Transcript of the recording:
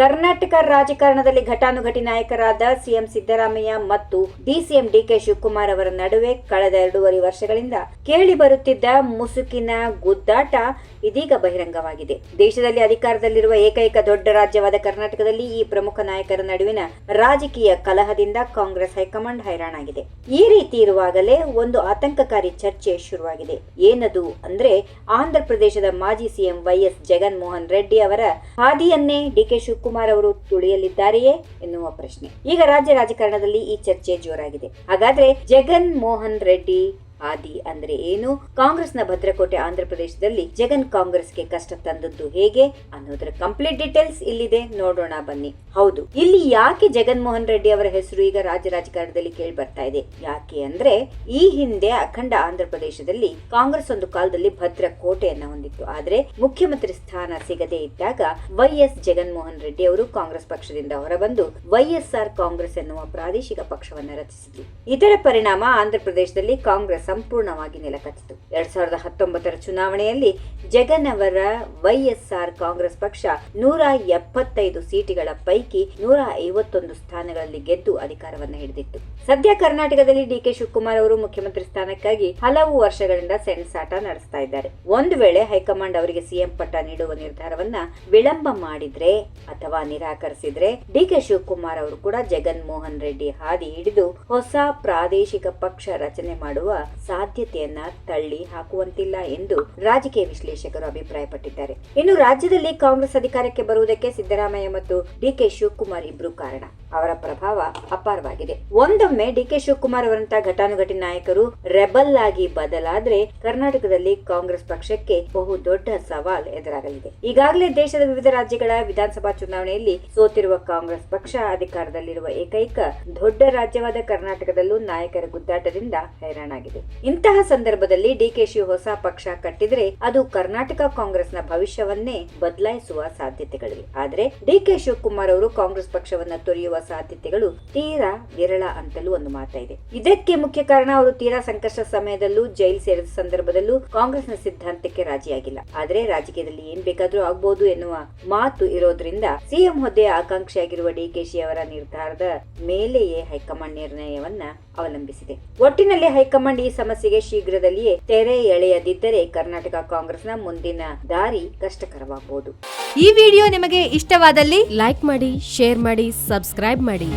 Karnataka ರಾಜಕಾರಣದಲ್ಲಿ ಘಟಾನುಘಟಿ ನಾಯಕರಾದ ಸಿಎಂ ಸಿದ್ದರಾಮಯ್ಯ ಮತ್ತು ಡಿಸಿಎಂ ಡಿಕೆ ಶಿವಕುಮಾರ್ ಅವರ ನಡುವೆ ಕಳೆದ ಎರಡೂವರೆ ವರ್ಷಗಳಿಂದ ಕೇಳಿ ಬರುತ್ತಿದ್ದ ಮುಸುಕಿನ ಗುದ್ದಾಟ ಇದೀಗ ಬಹಿರಂಗವಾಗಿದೆ. ದೇಶದಲ್ಲಿ ಅಧಿಕಾರದಲ್ಲಿರುವ ಏಕೈಕ ದೊಡ್ಡ ರಾಜ್ಯವಾದ ಕರ್ನಾಟಕದಲ್ಲಿ ಈ ಪ್ರಮುಖ ನಾಯಕರ ನಡುವಿನ ರಾಜಕೀಯ ಕಲಹದಿಂದ ಕಾಂಗ್ರೆಸ್ ಹೈಕಮಾಂಡ್ ಹೈರಾಣಾಗಿದೆ. ಈ ರೀತಿ ಇರುವಾಗಲೇ ಒಂದು ಆತಂಕಕಾರಿ ಚರ್ಚೆ ಶುರುವಾಗಿದೆ. ಏನದು ಅಂದ್ರೆ ಆಂಧ್ರ ಪ್ರದೇಶದ ಮಾಜಿ ಸಿಎಂ ವೈಎಸ್ ಜಗನ್ ಮೋಹನ್ ರೆಡ್ಡಿ ಅವರ ಹಾದಿಯನ್ನೇ ಡಿಕೆ ಶಿವಕುಮಾರ್ ಅವರು ತುಳಿಯಲಿದ್ದಾರೆಯೇ ಎನ್ನುವ ಪ್ರಶ್ನೆ. ಈಗ ರಾಜ್ಯ ರಾಜಕಾರಣದಲ್ಲಿ ಈ ಚರ್ಚೆ ಜೋರಾಗಿದೆ. ಹಾಗಾದ್ರೆ ಜಗನ್ ಮೋಹನ್ ರೆಡ್ಡಿ ಹಾದಿ ಅಂದ್ರೆ ಏನು? ಕಾಂಗ್ರೆಸ್ನ ಭದ್ರಕೋಟೆ ಆಂಧ್ರ ಪ್ರದೇಶದಲ್ಲಿ ಜಗನ್ ಕಾಂಗ್ರೆಸ್ಗೆ ಕಷ್ಟ ತಂದದ್ದು ಹೇಗೆ? ಅನ್ನೋದ್ರ ಕಂಪ್ಲೀಟ್ ಡೀಟೇಲ್ಸ್ ಇಲ್ಲಿದೆ. ನೋಡೋಣ, ಬನ್ನಿ. ಹೌದು, ಇಲ್ಲಿ ಯಾಕೆ ಜಗನ್ ಮೋಹನ್ ರೆಡ್ಡಿ ಅವರ ಹೆಸರು ಈಗ ರಾಜ್ಯ ರಾಜಕಾರಣದಲ್ಲಿ ಕೇಳಿ ಬರ್ತಾ ಇದೆ? ಯಾಕೆ ಅಂದ್ರೆ ಈ ಹಿಂದೆ ಅಖಂಡ ಆಂಧ್ರ ಪ್ರದೇಶದಲ್ಲಿ ಕಾಂಗ್ರೆಸ್ ಒಂದು ಕಾಲದಲ್ಲಿ ಭದ್ರ ಕೋಟೆಯನ್ನ ಹೊಂದಿತ್ತು. ಆದ್ರೆ ಮುಖ್ಯಮಂತ್ರಿ ಸ್ಥಾನ ಸಿಗದೇ ಇದ್ದಾಗ ವೈಎಸ್ ಜಗನ್ ಮೋಹನ್ ರೆಡ್ಡಿ ಅವರು ಕಾಂಗ್ರೆಸ್ ಪಕ್ಷದಿಂದ ಹೊರಬಂದು ವೈಎಸ್ಆರ್ ಕಾಂಗ್ರೆಸ್ ಎನ್ನುವ ಪ್ರಾದೇಶಿಕ ಪಕ್ಷವನ್ನ ರಚಿಸಿದ್ರು. ಇದರ ಪರಿಣಾಮ ಆಂಧ್ರ ಪ್ರದೇಶದಲ್ಲಿ ಕಾಂಗ್ರೆಸ್ ಸಂಪೂರ್ಣವಾಗಿ ನೆಲಕಚ್ಚಿತು. ಎರಡ್ ಸಾವಿರದ ಹತ್ತೊಂಬತ್ತರ ಚುನಾವಣೆಯಲ್ಲಿ ಜಗನ್ ಅವರ ವೈಎಸ್ಆರ್ ಕಾಂಗ್ರೆಸ್ ಪಕ್ಷ ನೂರ ಎಪ್ಪತ್ತೈದು ಸೀಟುಗಳ ಪೈಕಿ ನೂರ ಐವತ್ತೊಂದು ಸ್ಥಾನಗಳಲ್ಲಿ ಗೆದ್ದು ಅಧಿಕಾರವನ್ನು ಹಿಡಿದಿತ್ತು. ಸದ್ಯ ಕರ್ನಾಟಕದಲ್ಲಿ ಡಿಕೆ ಶಿವಕುಮಾರ್ ಅವರು ಮುಖ್ಯಮಂತ್ರಿ ಸ್ಥಾನಕ್ಕಾಗಿ ಹಲವು ವರ್ಷಗಳಿಂದ ಸೆಣಸಾಟ ನಡೆಸ್ತಾ ಇದ್ದಾರೆ. ಒಂದು ವೇಳೆ ಹೈಕಮಾಂಡ್ ಅವರಿಗೆ ಸಿಎಂ ಪಟ್ಟ ನೀಡುವ ನಿರ್ಧಾರವನ್ನ ವಿಳಂಬ ಮಾಡಿದ್ರೆ ಅಥವಾ ನಿರಾಕರಿಸಿದ್ರೆ ಡಿಕೆ ಶಿವಕುಮಾರ್ ಅವರು ಕೂಡ ಜಗನ್ ಮೋಹನ್ ರೆಡ್ಡಿ ಹಾದಿ ಹಿಡಿದು ಹೊಸ ಪ್ರಾದೇಶಿಕ ಪಕ್ಷ ರಚನೆ ಮಾಡುವ ಸಾಧ್ಯತೆಯನ್ನ ತಳ್ಳಿ ಹಾಕುವಂತಿಲ್ಲ ಎಂದು ರಾಜಕೀಯ ವಿಶ್ಲೇಷಕರು ಅಭಿಪ್ರಾಯಪಟ್ಟಿದ್ದಾರೆ. ಇನ್ನು ರಾಜ್ಯದಲ್ಲಿ ಕಾಂಗ್ರೆಸ್ ಅಧಿಕಾರಕ್ಕೆ ಬರುವುದಕ್ಕೆ ಸಿದ್ದರಾಮಯ್ಯ ಮತ್ತು ಡಿಕೆ ಶಿವಕುಮಾರ್ ಇಬ್ರು ಕಾರಣ. ಅವರ ಪ್ರಭಾವ ಅಪಾರವಾಗಿದೆ. ಒಂದೊಮ್ಮೆ ಡಿಕೆ ಶಿವಕುಮಾರ್ ಅವರಂತಹ ಘಟಾನುಘಟಿ ನಾಯಕರು ರೆಬಲ್ ಆಗಿ ಬದಲಾದ್ರೆ ಕರ್ನಾಟಕದಲ್ಲಿ ಕಾಂಗ್ರೆಸ್ ಪಕ್ಷಕ್ಕೆ ಬಹು ದೊಡ್ಡ ಸವಾಲ್ ಎದುರಾಗಲಿದೆ. ಈಗಾಗಲೇ ದೇಶದ ವಿವಿಧ ರಾಜ್ಯಗಳ ವಿಧಾನಸಭಾ ಚುನಾವಣೆಯಲ್ಲಿ ಸೋತಿರುವ ಕಾಂಗ್ರೆಸ್ ಪಕ್ಷ ಅಧಿಕಾರದಲ್ಲಿರುವ ಏಕೈಕ ದೊಡ್ಡ ರಾಜ್ಯವಾದ ಕರ್ನಾಟಕದಲ್ಲೂ ನಾಯಕರ ಗುದ್ದಾಟದಿಂದ ಹೈರಾಣಾಗಿದೆ. ಇಂತಹ ಸಂದರ್ಭದಲ್ಲಿ ಡಿಕೆಶಿ ಹೊಸ ಪಕ್ಷ ಕಟ್ಟಿದ್ರೆ ಅದು ಕರ್ನಾಟಕ ಕಾಂಗ್ರೆಸ್ನ ಭವಿಷ್ಯವನ್ನೇ ಬದಲಾಯಿಸುವ ಸಾಧ್ಯತೆಗಳಿವೆ. ಆದ್ರೆ ಡಿಕೆ ಶಿವಕುಮಾರ್ ಅವರು ಕಾಂಗ್ರೆಸ್ ಪಕ್ಷವನ್ನ ತೊರೆಯುವ ಸಾಧ್ಯತೆಗಳು ತೀರಾ ವಿರಳ ಅಂತಲೂ ಒಂದು ಮಾತಾಯಿದೆ ಇದೆ ಇದಕ್ಕೆ ಮುಖ್ಯ ಕಾರಣ ಅವರು ತೀರಾ ಸಂಕಷ್ಟ ಸಮಯದಲ್ಲೂ ಜೈಲ್ ಸೇರಿದ ಸಂದರ್ಭದಲ್ಲೂ ಕಾಂಗ್ರೆಸ್ನ ಸಿದ್ಧಾಂತಕ್ಕೆ ರಾಜಿಯಾಗಿಲ್ಲ. ಆದರೆ ರಾಜಕೀಯದಲ್ಲಿ ಏನ್ ಬೇಕಾದ್ರೂ ಆಗ್ಬಹುದು ಎನ್ನುವ ಮಾತು ಇರೋದ್ರಿಂದ ಸಿಎಂ ಹುದ್ದೆಯ ಆಕಾಂಕ್ಷಿಯಾಗಿರುವ ಡಿಕೆಶಿ ಅವರ ನಿರ್ಧಾರದ ಮೇಲೆಯೇ ಹೈಕಮಾಂಡ್ ನಿರ್ಣಯವನ್ನ ಅವಲಂಬಿಸಿದೆ. ಒಟ್ಟಿನಲ್ಲಿ ಹೈಕಮಾಂಡ್ ಈ ಸಮಸ್ಯೆಗೆ ಶೀಘ್ರದಲ್ಲಿಯೇ ತೆರೆ ಎಳೆಯದಿದ್ದರೆ ಕರ್ನಾಟಕ ಕಾಂಗ್ರೆಸ್ನ ಮುಂದಿನ ದಾರಿ ಕಷ್ಟಕರವಾಗಬಹುದು ಈ ವಿಡಿಯೋ ನಿಮಗೆ ಇಷ್ಟವಾದಲ್ಲಿ ಲೈಕ್ ಮಾಡಿ, ಶೇರ್ ಮಾಡಿ, ಸಬ್ಸ್ಕ್ರೈಬ್ ಮಾಡಿ.